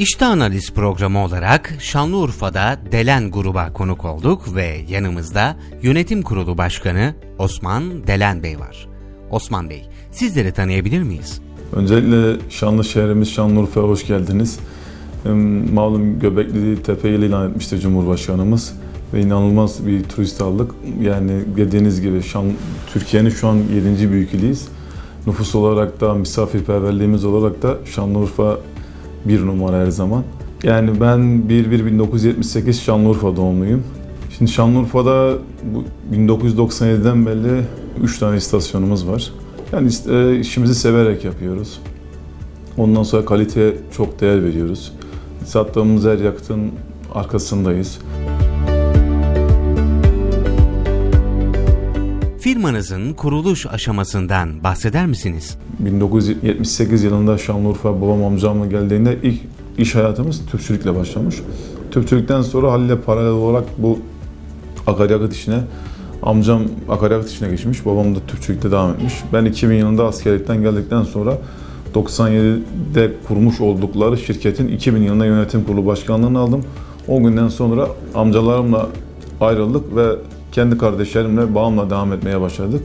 İşte Analiz programı olarak Şanlıurfa'da Delen gruba konuk olduk ve yanımızda Yönetim Kurulu Başkanı Osman Delen Bey var. Osman Bey, sizleri tanıyabilir miyiz? Öncelikle şanlı şehrimiz Şanlıurfa'ya hoş geldiniz. Malum Göbekli Tepe'yi ilan etmişti Cumhurbaşkanımız ve inanılmaz bir turist aldık. Yani dediğiniz gibi Şan, Türkiye'nin şu an 7. büyük iliyiz. Nüfus olarak da misafirperverliğimiz olarak da Şanlıurfa bir numara her zaman. Yani ben 1-1-1978 Şanlıurfa doğumluyum. Şimdi Şanlıurfa'da bu 1997'den beri 3 tane istasyonumuz var. Yani e, işimizi severek yapıyoruz. Ondan sonra kaliteye çok değer veriyoruz. Sattığımız her yakıtın arkasındayız. Firmanızın kuruluş aşamasından bahseder misiniz? 1978 yılında Şanlıurfa babam amcamla geldiğinde ilk iş hayatımız tüpçülükle başlamış. Tüpçülükten sonra Halil'e paralel olarak bu akaryakıt işine amcam akaryakıt işine geçmiş. Babam da tüpçülükte devam etmiş. Ben 2000 yılında askerlikten geldikten sonra 97'de kurmuş oldukları şirketin 2000 yılında yönetim kurulu başkanlığını aldım. O günden sonra amcalarımla ayrıldık ve kendi kardeşlerimle bağımla devam etmeye başladık.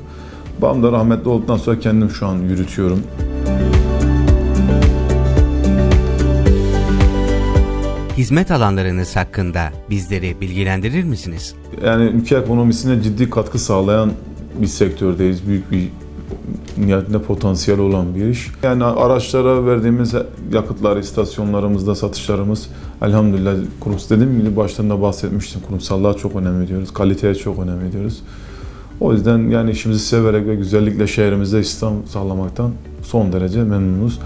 Babam da rahmetli olduktan sonra kendim şu an yürütüyorum. Hizmet alanlarınız hakkında bizleri bilgilendirir misiniz? Yani ülke ekonomisine ciddi katkı sağlayan bir sektördeyiz. Büyük bir nihayetinde potansiyel olan bir iş. Yani araçlara verdiğimiz yakıtlar, istasyonlarımızda satışlarımız elhamdülillah kurumsal dediğim gibi başlarında bahsetmiştim. Kurumsallığa çok önem veriyoruz. Kaliteye çok önem veriyoruz. O yüzden yani işimizi severek ve güzellikle şehrimizde istihdam sağlamaktan son derece memnunuz.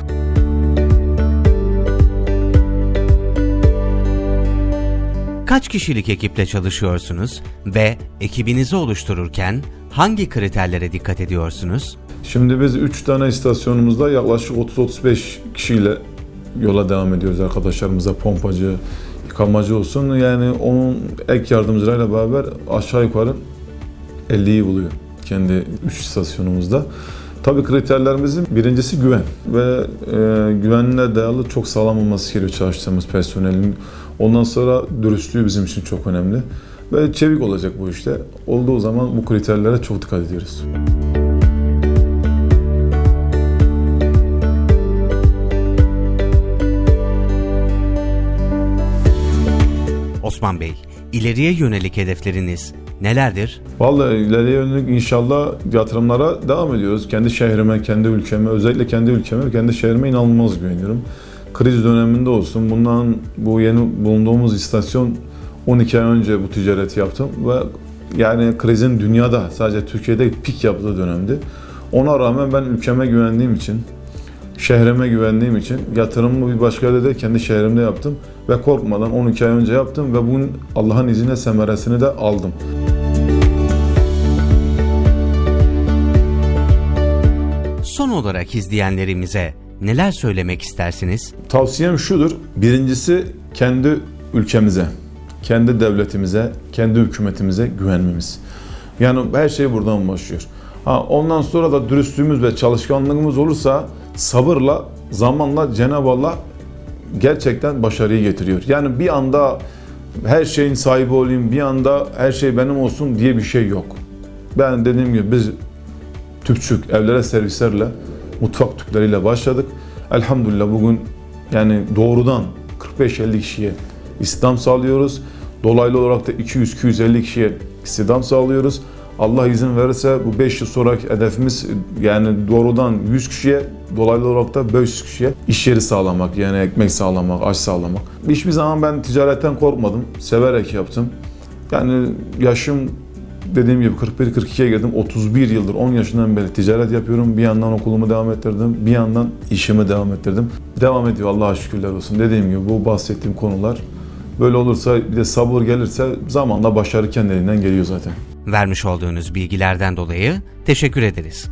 Kaç kişilik ekiple çalışıyorsunuz ve ekibinizi oluştururken hangi kriterlere dikkat ediyorsunuz? Şimdi biz 3 tane istasyonumuzda yaklaşık 30-35 kişiyle yola devam ediyoruz arkadaşlarımıza pompacı, yıkamacı olsun. Yani onun ek yardımcılarıyla beraber aşağı yukarı 50'yi buluyor kendi 3 istasyonumuzda. Tabii kriterlerimizin birincisi güven ve e, güvenle dayalı çok sağlam olması gerekiyor çalıştığımız personelin. Ondan sonra dürüstlüğü bizim için çok önemli ve çevik olacak bu işte. Olduğu zaman bu kriterlere çok dikkat ediyoruz. Osman Bey, ileriye yönelik hedefleriniz nelerdir? Vallahi ileriye yönelik inşallah yatırımlara devam ediyoruz. Kendi şehrime, kendi ülkeme, özellikle kendi ülkeme ve kendi şehrime inanılmaz güveniyorum. Kriz döneminde olsun, bundan bu yeni bulunduğumuz istasyon 12 ay önce bu ticareti yaptım ve yani krizin dünyada sadece Türkiye'de pik yaptığı dönemdi. Ona rağmen ben ülkeme güvendiğim için, şehrime güvendiğim için yatırımımı bir başka yerde de kendi şehrimde yaptım ve korkmadan 12 ay önce yaptım ve bugün Allah'ın izniyle semeresini de aldım. Son olarak izleyenlerimize neler söylemek istersiniz? Tavsiyem şudur. Birincisi kendi ülkemize, kendi devletimize, kendi hükümetimize güvenmemiz. Yani her şey buradan başlıyor. Ha, ondan sonra da dürüstlüğümüz ve çalışkanlığımız olursa sabırla, zamanla Cenab-ı Allah gerçekten başarıyı getiriyor. Yani bir anda her şeyin sahibi olayım, bir anda her şey benim olsun diye bir şey yok. Ben dediğim gibi biz tüpçük, evlere servislerle, mutfak tüpleriyle başladık. Elhamdülillah bugün yani doğrudan 45-50 kişiye istihdam sağlıyoruz. Dolaylı olarak da 200-250 kişiye istihdam sağlıyoruz. Allah izin verirse bu 5 yıl sonraki hedefimiz yani doğrudan 100 kişiye dolaylı olarak da 500 kişiye iş yeri sağlamak yani ekmek sağlamak, aş sağlamak. Hiçbir zaman ben ticaretten korkmadım. Severek yaptım. Yani yaşım dediğim gibi 41-42'ye girdim. 31 yıldır 10 yaşından beri ticaret yapıyorum. Bir yandan okulumu devam ettirdim. Bir yandan işimi devam ettirdim. Devam ediyor Allah'a şükürler olsun. Dediğim gibi bu bahsettiğim konular böyle olursa bir de sabır gelirse zamanla başarı kendiliğinden geliyor zaten. Vermiş olduğunuz bilgilerden dolayı teşekkür ederiz.